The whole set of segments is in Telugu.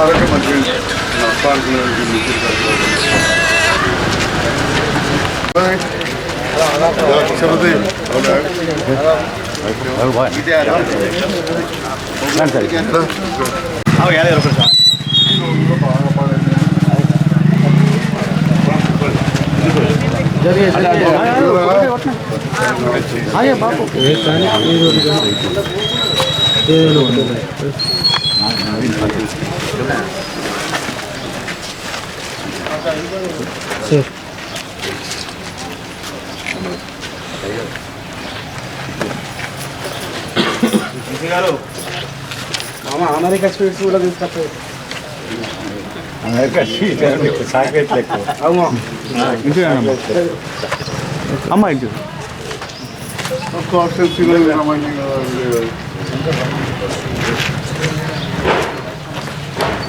arată mă gen la parcul în Dumnezeu. Băi! Da, ce văd eu? Au, ia le rog să. जरिए जरिए आगे बापू ये काने ये रोटी का ये लो ఎవరే కాంట్రాక్ట్ ఇది రోజులు కూడా స్టార్ట్ చేస్తా అంటాను ఎయిట్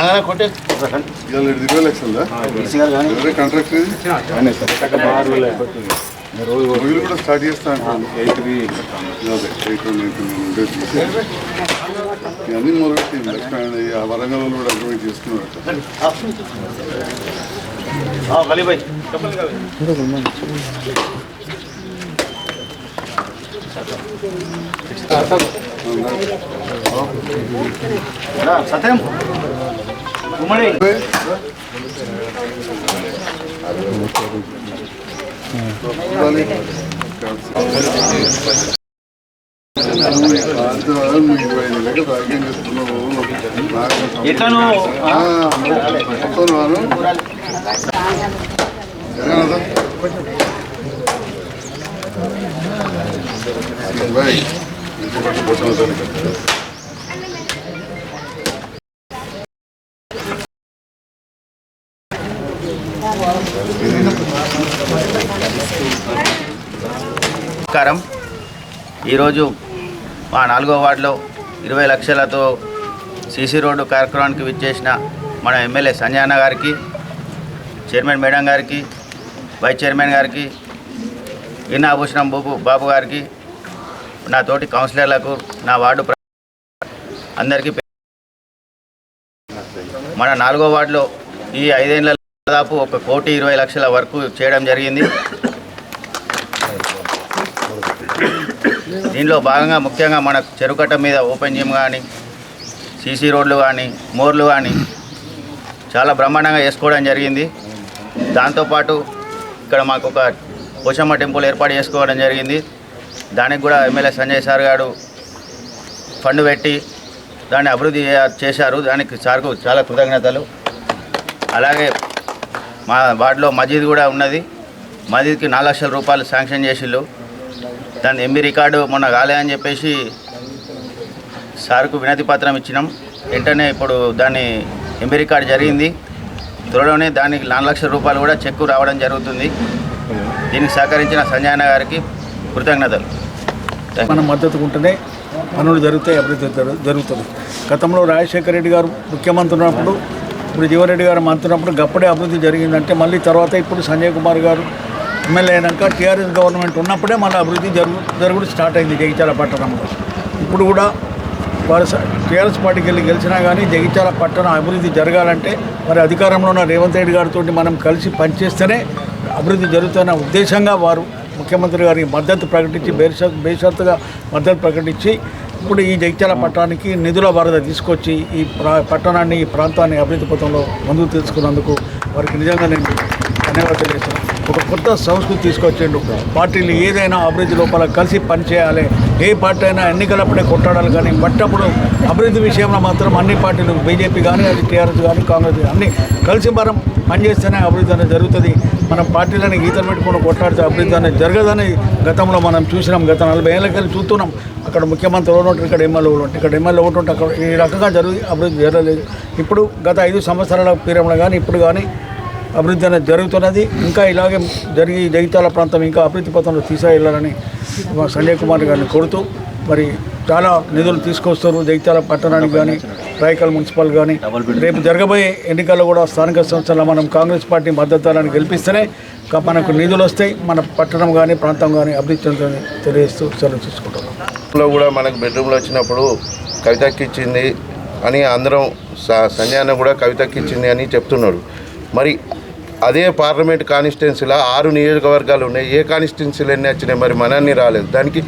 లెక్క భాగ్యం చేస్తున్నావు. నాకు- ఎట్లను ఆ, వస్తాను వారు. జరగనదా? బాయ్. ఇంటి పట్టు పోతాను సార్ ఇక్కడ. నమస్కారం. ఈరోజు మా నాలుగో వార్డులో ఇరవై లక్షలతో సీసీ రోడ్డు కార్యక్రమానికి విచ్చేసిన మన MLA Sanjay garu chairman madam garu vice chairman garu ఇన్నాభూషణం బూబు బాబు బాబు గారికి నా తోటి కౌన్సిలర్లకు నా వార్డు అందరికీ మన నాలుగో వార్డులో ఈ ఐదేళ్ళ దాదాపు ఒక కోటి ఇరవై లక్షల వరకు చేయడం జరిగింది. దీనిలో భాగంగా ముఖ్యంగా మన చెరుకట్ట మీద ఓపెన్ జిమ్ కానీ సీసీ రోడ్లు కానీ మోర్లు కానీ చాలా బ్రహ్మాండంగా వేసుకోవడం జరిగింది. దాంతోపాటు ఇక్కడ మాకు ఒక పోషమ్మ టెంపుల్ ఏర్పాటు చేసుకోవడం జరిగింది. దానికి కూడా MLA Sanjay sir garu fund పెట్టి దాన్ని అభివృద్ధి చేశారు. దానికి సార్కు చాలా కృతజ్ఞతలు. అలాగే మా వార్డులో మజీద్ కూడా ఉన్నది. మజీద్కి నాలుగు లక్షల రూపాయలు శాంక్షన్ చేసిళ్ళు. దాని ఎంబీ రికార్డు మొన్న కాలేదని చెప్పేసి సార్కు వినతి పత్రం ఇచ్చినాం. వెంటనే ఇప్పుడు దాన్ని ఎంబీ రికార్డు జరిగింది. త్వరలోనే దానికి నాలుగు లక్షల రూపాయలు కూడా చెక్కు రావడం జరుగుతుంది. దీనికి సహకరించిన సంజయన గారికి కృతజ్ఞతలు. మన మద్దతు ఉంటేనే పనులు జరుగుతాయి అభివృద్ధి జరు- జరుగుతుంది. గతంలో రాజశేఖర రెడ్డి గారు ముఖ్యమంత్రి ఉన్నప్పుడు ఇప్పుడు జీవన్రెడ్డి గారు మంత్రి ఉన్నప్పుడు గప్పుడే అభివృద్ధి జరిగిందంటే మళ్ళీ తర్వాత ఇప్పుడు సంజయ్ కుమార్ గారు ఎమ్మెల్యే అయినాక టీఆర్ఎస్ గవర్నమెంట్ ఉన్నప్పుడే మళ్ళీ అభివృద్ధి జరుగు జరుగుడు స్టార్ట్ అయింది జగిత్యాల పట్టణంలో. ఇప్పుడు కూడా వారు టీఆర్ఎస్ పార్టీకి వెళ్ళి గెలిచినా కానీ జగిత్యాల పట్టణం అభివృద్ధి జరగాలంటే మరి అధికారంలో ఉన్న రేవంత్ రెడ్డి గారితో మనం కలిసి పనిచేస్తేనే అభివృద్ధి జరుగుతున్న ఉద్దేశంగా వారు ముఖ్యమంత్రి గారికి మద్దతు ప్రకటించి బేషరత్ బేషరతుగా మద్దతు ప్రకటించి ఇప్పుడు ఈ జగిత్యాల పట్టణానికి నిధుల వరద తీసుకొచ్చి ఈ ప్రా పట్టణాన్ని ఈ ప్రాంతాన్ని అభివృద్ధి పథంలో ముందుకు తీసుకున్నందుకు వారికి నిజంగా నేను ధన్యవాదాలు తెలియజేస్తున్నాను. ఒక కొత్త సంస్కృతి తీసుకొచ్చిండు. పార్టీలు ఏదైనా అభివృద్ధి లోపల కలిసి పనిచేయాలి ఏ పార్టీ అయినా ఎన్నికలప్పుడే కొట్టాడాలి కానీ బట్టప్పుడు అభివృద్ధి విషయంలో మాత్రం అన్ని పార్టీలు బీజేపీ కానీ అది టీఆర్ఎస్ కానీ కాంగ్రెస్ కానీ అన్ని కలిసి మనం పనిచేస్తేనే అభివృద్ధి అనేది జరుగుతుంది. మనం పార్టీలని గీతలు పెట్టుకుని కొట్లాడితే అభివృద్ధి అనేది జరగదని గతంలో మనం చూసినాం. గత నలభై ఏళ్ళకెళ్ళి చూస్తున్నాం. అక్కడ ముఖ్యమంత్రి ఒకటి ఉంటారు? ఇక్కడ ఎమ్మెల్యే ఒకటి ఉంటారు? ఇక్కడ ఎమ్మెల్యే ఒకటి ఉంటే అక్కడ ఈ రకంగా జరుగు అభివృద్ధి జరగలేదు. ఇప్పుడు గత ఐదు సంవత్సరాల పీరియడ్లో కానీ ఇప్పుడు కానీ అభివృద్ధి అనేది జరుగుతున్నది. ఇంకా ఇలాగే జరిగి జగిత్యాల ప్రాంతం ఇంకా అభివృద్ధి పథంలో తీసుకెళ్ళాలని సంజయ్ కుమార్ గారిని కొడుతూ మరి చాలా నిధులు తీసుకొస్తారు జగిత్యాల పట్టణానికి కానీ రాయకల్ మున్సిపల్ కానీ రేపు జరగబోయే ఎన్నికల్లో కూడా స్థానిక సంస్థల మనం కాంగ్రెస్ పార్టీ మద్దతులను గెలిపిస్తేనే మనకు నిధులు వస్తాయి. మన పట్టణం కానీ ప్రాంతం కానీ అభివృద్ధి చెందుతుందని తెలియజేస్తూ సెలవు తీసుకుంటున్నాం. లో కూడా మనకు బెడ్రూమ్లో వచ్చినప్పుడు కవితకి ఇచ్చింది అని అందరం స- సంజయ్ అన్న కూడా కవితకి ఇచ్చింది అని చెప్తున్నాడు మరి అదే పార్లమెంట్ కాన్స్టిట్యున్సీలో ఆరు నియోజకవర్గాలు ఉన్నాయి. ఏ కాన్స్టిట్యున్సీలు ఎన్ని వచ్చినాయి? మరి మనన్ని రాలేదు. దానికి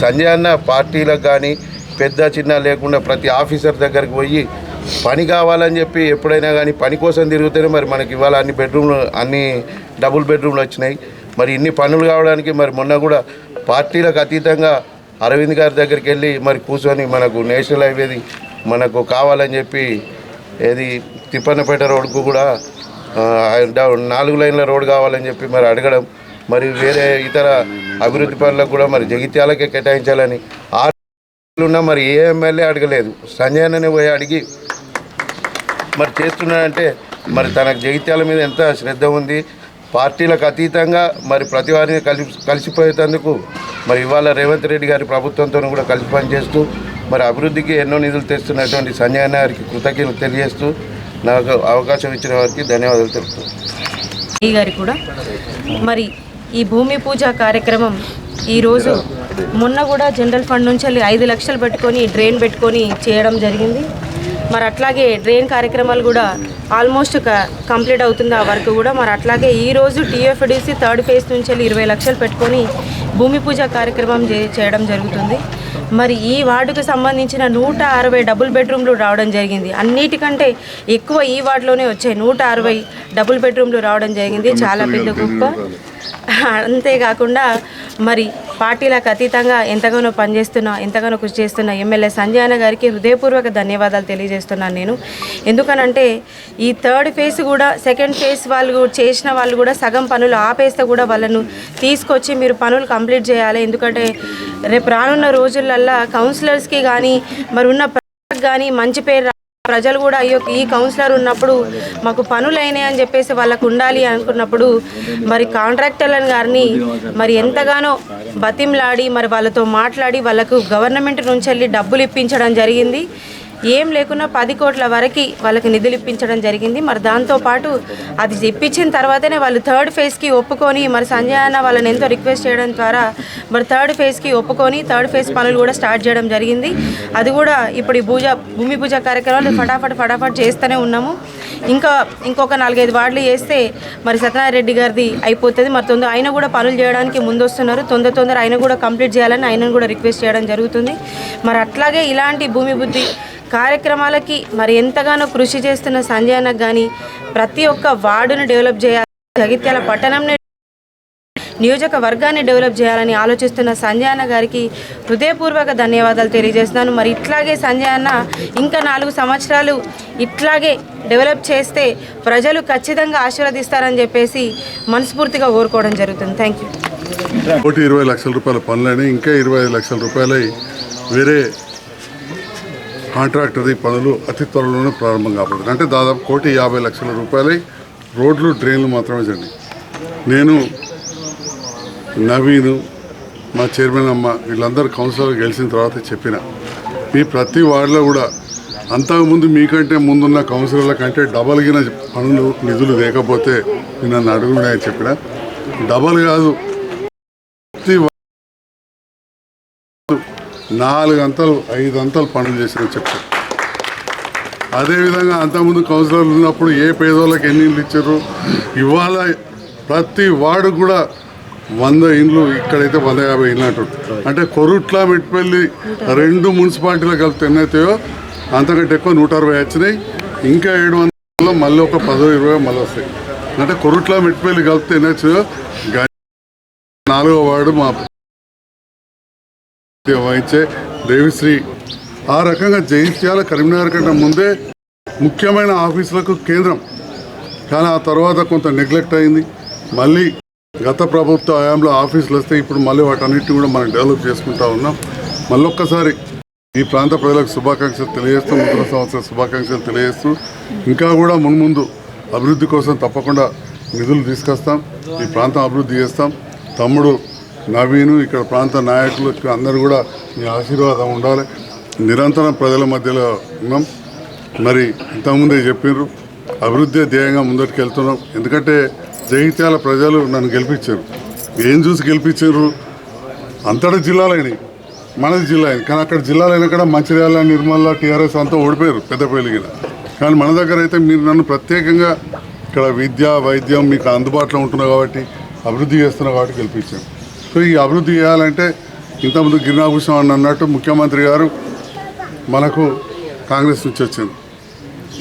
సంజయ్ అన్న పార్టీలకు కానీ పెద్ద చిన్న లేకుండా ప్రతి ఆఫీసర్ దగ్గరికి పోయి పని కావాలని చెప్పి ఎప్పుడైనా కానీ పని కోసం తిరిగితేనే మరి మనకి ఇవాళ అన్ని బెడ్రూమ్లు అన్ని డబుల్ బెడ్రూమ్లు వచ్చినాయి. మరి ఇన్ని పనులు కావడానికి మరి మొన్న కూడా పార్టీలకు అతీతంగా అరవింద్ గారి దగ్గరికి వెళ్ళి మరి కూర్చొని మనకు నేషనల్ హైవేది మనకు కావాలని చెప్పి ఏది తిప్పన్నపేట రోడ్కు కూడా నాలుగు లైన్ల రోడ్ కావాలని చెప్పి మరి అడగడం మరి వేరే ఇతర అభివృద్ధి పనులకు కూడా మరి జగిత్యాలకే కేటాయించాలని ఉన్నా మరి ఏ ఎమ్మెల్యే అడగలేదు. సంజయ్ పోయి అడిగి మరి చేస్తున్నాడంటే మరి తనకు జగిత్యాల మీద ఎంత శ్రద్ధ ఉంది? పార్టీలకు అతీతంగా మరి ప్రతి వారిని కలిసి కలిసిపోయేటందుకు మరి ఇవాళ రేవంత్ రెడ్డి గారి ప్రభుత్వంతో కూడా కలిసి పనిచేస్తూ మరి అభివృద్ధికి ఎన్నో నిధులు తెస్తున్నటువంటి సంజయ్ గారికి కృతజ్ఞతలు తెలియజేస్తూ నాకు అవకాశం ఇచ్చిన వారికి ధన్యవాదాలు తెలుపుతున్నాను ఈ గారి కూడా. మరి ఈ భూమి పూజ కార్యక్రమం ఈరోజు మొన్న కూడా జనరల్ ఫండ్ నుంచి వెళ్ళి ఐదు లక్షలు పెట్టుకొని డ్రైన్ పెట్టుకొని చేయడం జరిగింది. మరి అట్లాగే డ్రైన్ కార్యక్రమాలు కూడా ఆల్మోస్ట్ క- కంప్లీట్ అవుతుంది ఆ వర్క్ కూడా. మరి అట్లాగే ఈరోజు టీఎఫ్డిసి థర్డ్ ఫేజ్ నుంచి వెళ్ళి ఇరవై లక్షలు పెట్టుకొని భూమి పూజ కార్యక్రమం చేయడం జరుగుతుంది. మరి ఈ వార్డుకు సంబంధించిన నూట అరవై డబుల్ బెడ్రూమ్లు రావడం జరిగింది. అన్నిటికంటే ఎక్కువ ఈ వార్డులోనే వచ్చాయి. నూట అరవై డబుల్ బెడ్రూమ్లు రావడం జరిగింది. చాలా పెద్ద గొప్ప. అంతేకాకుండా మరి పార్టీలకు అతీతంగా ఎంతగానో పనిచేస్తున్న ఎంతగానో కృషి చేస్తున్న ఎమ్మెల్యే సంజయ్ అన్న గారికి హృదయపూర్వక ధన్యవాదాలు తెలియజేస్తున్నాను నేను. ఎందుకనంటే ఈ థర్డ్ ఫేజ్ కూడా సెకండ్ ఫేజ్ వాళ్ళు చేసిన వాళ్ళు కూడా సగం పనులు ఆపేస్తే కూడా వాళ్ళను తీసుకొచ్చి మీరు పనులు కంప్లీట్ చేయాలి. ఎందుకంటే రేపు రానున్న రోజులల్లా కౌన్సిలర్స్కి కానీ మరి ఉన్న ప్రజలకు కానీ మంచి పేరు ప్రజలు కూడా అయ్యో ఈ కౌన్సిలర్ ఉన్నప్పుడు మాకు పనులు అయినాయి అని చెప్పేసి వాళ్ళకు ఉండాలి అనుకున్నప్పుడు మరి కాంట్రాక్టర్లను గారిని మరి ఎంతగానో బతిమ్లాడి మరి వాళ్ళతో మాట్లాడి వాళ్ళకు గవర్నమెంట్ నుంచి వెళ్ళి డబ్బులు ఇప్పించడం జరిగింది. ఏం లేకున్నా పది కోట్ల వరకు వాళ్ళకి నిధులు ఇప్పించడం జరిగింది. మరి దాంతోపాటు అది ఇప్పించిన తర్వాతనే వాళ్ళు థర్డ్ ఫేజ్కి ఒప్పుకొని మరి సంజయ్ అన్న వాళ్ళని ఎంతో రిక్వెస్ట్ చేయడం ద్వారా మరి థర్డ్ ఫేజ్కి ఒప్పుకొని థర్డ్ ఫేజ్ పనులు కూడా స్టార్ట్ చేయడం జరిగింది. అది కూడా ఇప్పుడు ఈ పూజ భూమి పూజ కార్యక్రమాలు ఫటాఫట్ ఫటాఫట్ చేస్తూనే ఉన్నాము. ఇంకా ఇంకొక నాలుగైదు వార్డులు చేస్తే మరి సత్యనారాయణ గారిది అయిపోతుంది. మరి తొందర ఆయన కూడా పనులు చేయడానికి ముందొస్తున్నారు. తొందర తొందర ఆయన కూడా కంప్లీట్ చేయాలని ఆయనను కూడా రిక్వెస్ట్ చేయడం జరుగుతుంది. మరి అట్లాగే ఇలాంటి భూమి బుద్ధి కార్యక్రమాలకి మరి ఎంతగానో కృషి చేస్తున్న సంజయ్ అన్నకు కానీ ప్రతి ఒక్క వార్డును డెవలప్ చేయాలి జగిత్యాల పట్టణంని నియోజకవర్గాన్ని డెవలప్ చేయాలని ఆలోచిస్తున్న సంజయ్ అన్న గారికి హృదయపూర్వక ధన్యవాదాలు తెలియజేస్తున్నాను. మరి ఇట్లాగే సంజయ్ అన్న ఇంకా నాలుగు సంవత్సరాలు ఇట్లాగే డెవలప్ చేస్తే ప్రజలు ఖచ్చితంగా ఆశీర్వదిస్తారని చెప్పేసి మనస్ఫూర్తిగా కోరుకోవడం జరుగుతుంది. థ్యాంక్ యూ కోటి ఇరవై లక్షల రూపాయల పనులని ఇంకా ఇరవై లక్షల రూపాయలు వేరే కాంట్రాక్టర్ది పనులు అతి త్వరలోనే ప్రారంభం కాబోతుంది. అంటే దాదాపు కోటి యాభై లక్షల రూపాయలై రోడ్లు డ్రైన్లు మాత్రమే చండి నేను నవీను మా చైర్మన్ అమ్మ వీళ్ళందరూ కౌన్సిలర్ గెలిచిన తర్వాత చెప్పిన మీ ప్రతి వార్డులో కూడా అంతకుముందు మీకంటే ముందున్న కౌన్సిలర్ల కంటే డబల్గిన పనులు నిధులు లేకపోతే నేను నన్ను అడుగునే చెప్పిన డబల్ కాదు ప్రతి నాలుగు అంతలు ఐదు అంతలు పనులు చేసిన చెప్పారు అదేవిధంగా అంతకుముందు కౌన్సిలర్లు ఉన్నప్పుడు ఏ పేదోళ్ళకి ఎన్ని ఇండ్లు ఇచ్చారు? ఇవాళ ప్రతి వార్డు కూడా వంద ఇండ్లు ఇక్కడైతే వంద యాభై ఇండ్లు అంటారు అంటే కొరుట్ల మెట్పల్లి రెండు మున్సిపాలిటీలు కలిపితే ఎన్నైతాయో అంతకంటే ఎక్కువ నూట అరవై వచ్చినాయి. ఇంకా ఏడు వందల మళ్ళీ ఒక పదో ఇరవై మళ్ళీ వస్తాయి. అంటే కొరుట్ల మెట్పల్లి కలిపితే ఎన్నొచ్చాయో నాలుగో వార్డు మా వహించే దేవిశ్రీ. ఆ రకంగా జగిత్యాల కరీంనగర్ కంటే ముందే ముఖ్యమైన ఆఫీసులకు కేంద్రం. కానీ ఆ తర్వాత కొంత నెగ్లెక్ట్ అయింది. మళ్ళీ గత ప్రభుత్వ హయాంలో ఆఫీసులు వస్తే ఇప్పుడు మళ్ళీ వాటన్నిటిని కూడా మనం డెవలప్ చేసుకుంటా ఉన్నాం. మళ్ళొక్కసారి ఈ ప్రాంత ప్రజలకు శుభాకాంక్షలు తెలియజేస్తూ నూతన సంవత్సర శుభాకాంక్షలు తెలియజేస్తూ ఇంకా కూడా మున్ముందు అభివృద్ధి కోసం తప్పకుండా నిధులు తీసుకొస్తాం. ఈ ప్రాంతం అభివృద్ధి చేస్తాం. తమ్ముడు నవీను ఇక్కడ ప్రాంత నాయకులు అందరూ కూడా మీ ఆశీర్వాదం ఉండాలి. నిరంతరం ప్రజల మధ్యలో ఉన్నాం. మరి ఇంతకుముందే చెప్పినారు అభివృద్ధి ధ్యేయంగా ముందటికి వెళ్తున్నాం ఎందుకంటే జగిత్యాల ప్రజలు నన్ను గెలిపించారు. ఏం చూసి గెలిపించారు? అంతటా జిల్లాలైనవి. మనది జిల్లా అయింది కానీ అక్కడ జిల్లాలైనా కూడా మంచిర్యాల నిర్మల టీఆర్ఎస్ అంతా ఓడిపోయారు పెద్దపల్లికి కానీ మన దగ్గర అయితే మీరు నన్ను ప్రత్యేకంగా ఇక్కడ విద్య వైద్యం మీకు అందుబాటులో ఉంటున్నావు కాబట్టి అభివృద్ధి చేస్తున్నావు కాబట్టి గెలిపించాను సో ఈ అభివృద్ధి చేయాలంటే ఇంతకుముందు గిరినాభూషణం అని అన్నట్టు ముఖ్యమంత్రి గారు మనకు కాంగ్రెస్ నుంచి వచ్చింది.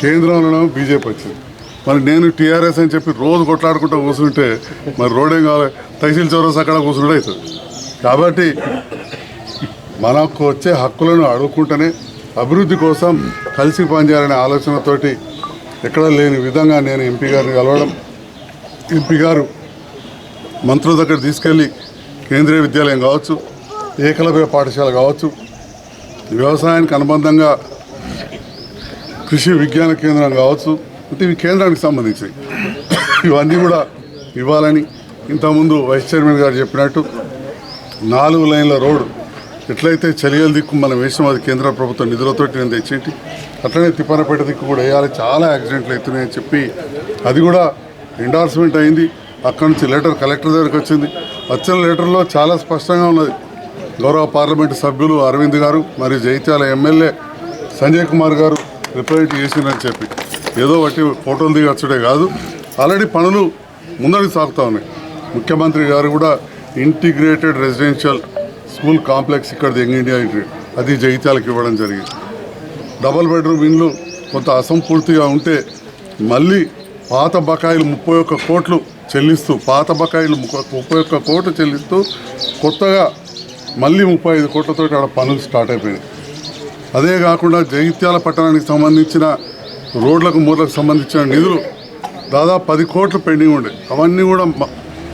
కేంద్రంలో బీజేపీ వచ్చింది. మరి నేను టీఆర్ఎస్ అని చెప్పి రోజు కొట్లాడుకుంటూ కూర్చుంటే మరి రోడ్ ఏం కావాలి? తహసీల్ చౌరస్ అక్కడ కూర్చుంటే అవుతుంది. కాబట్టి మనకు వచ్చే హక్కులను అడుగుకుంటేనే అభివృద్ధి కోసం కలిసి పనిచేయాలనే ఆలోచనతోటి ఎక్కడ లేని విధంగా నేను ఎంపీ గారిని కలవడం. ఎంపీ గారు మంత్రుల దగ్గర తీసుకెళ్ళి కేంద్రీయ విద్యాలయం కావచ్చు ఏకలవ్య పాఠశాల కావచ్చు వ్యవసాయానికి అనుబంధంగా కృషి విజ్ఞాన కేంద్రం కావచ్చు అంటే ఇవి కేంద్రానికి సంబంధించి ఇవన్నీ కూడా ఇవ్వాలని ఇంతకుముందు వైస్ చైర్మన్ గారు చెప్పినట్టు నాలుగు లైన్ల రోడ్డు ఎట్లయితే చలియల దిక్కు మనం వేసాం అది కేంద్ర ప్రభుత్వం నిధులతోటి నేను తెచ్చేటి అట్లనే తిప్పనపేట దిక్కు కూడా వేయాలి చాలా యాక్సిడెంట్లు అవుతున్నాయని చెప్పి అది కూడా ఎండార్స్మెంట్ అయింది. అక్కడి నుంచి లెటర్ కలెక్టర్ దగ్గరికి వచ్చింది. వచ్చిన లెటర్లో చాలా స్పష్టంగా ఉన్నది. గౌరవ పార్లమెంటు సభ్యులు అరవింద్ గారు మరియు జైత్యాల ఎమ్మెల్యే సంజయ్ కుమార్ గారు రిప్రజెంట్ చేసిందని చెప్పి. ఏదో ఒకటి ఫోటోలు దిగచ్చుడే కాదు. ఆల్రెడీ పనులు ముందడికి సాగుతూ ఉన్నాయి. ముఖ్యమంత్రి గారు కూడా ఇంటిగ్రేటెడ్ రెసిడెన్షియల్ స్కూల్ కాంప్లెక్స్ ఇక్కడ యంగ్ ఇండియా అది జగిత్యాలకు ఇవ్వడం జరిగింది. డబల్ బెడ్రూమ్ ఇండ్లు కొంత అసంపూర్తిగా ఉంటే మళ్ళీ పాత బకాయిలు ముప్పై ఒక్క కోట్లు చెల్లిస్తూ పాత బకాయిలు ముప్ప- ముప్పై ఒక్క కోట్లు చెల్లిస్తూ కొత్తగా మళ్ళీ ముప్పై ఐదు కోట్లతో ఆడ పనులు స్టార్ట్ అయిపోయినాయి. అదే కాకుండా జగిత్యాల పట్టణానికి సంబంధించిన రోడ్లకు మూలకు సంబంధించిన నిధులు దాదాపు పది కోట్లు పెండింగ్ ఉండే. అవన్నీ కూడా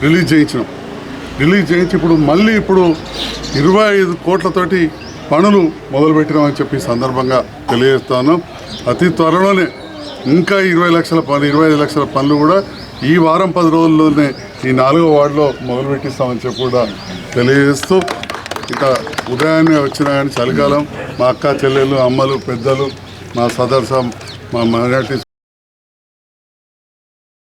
రిలీజ్ చేయించినాం. రిలీజ్ చేయించి ఇప్పుడు మళ్ళీ ఇప్పుడు ఇరవై ఐదు కోట్లతోటి పనులు మొదలుపెట్టినామని చెప్పి సందర్భంగా తెలియజేస్తాను అతి త్వరలోనే ఇంకా ఇరవై లక్షల పనులు ఇరవై ఐదు లక్షల పనులు కూడా ఈ వారం పది రోజుల్లోనే ఈ నాలుగో వార్డులో మొదలుపెట్టిస్తామని చెప్పి కూడా తెలియజేస్తూ ఇక ఉదయాన్నే వచ్చినా కానీ చలికాలం. మా అక్క చెల్లెళ్ళు అమ్మలు పెద్దలు మా సదర్శ మా మైనార్టీ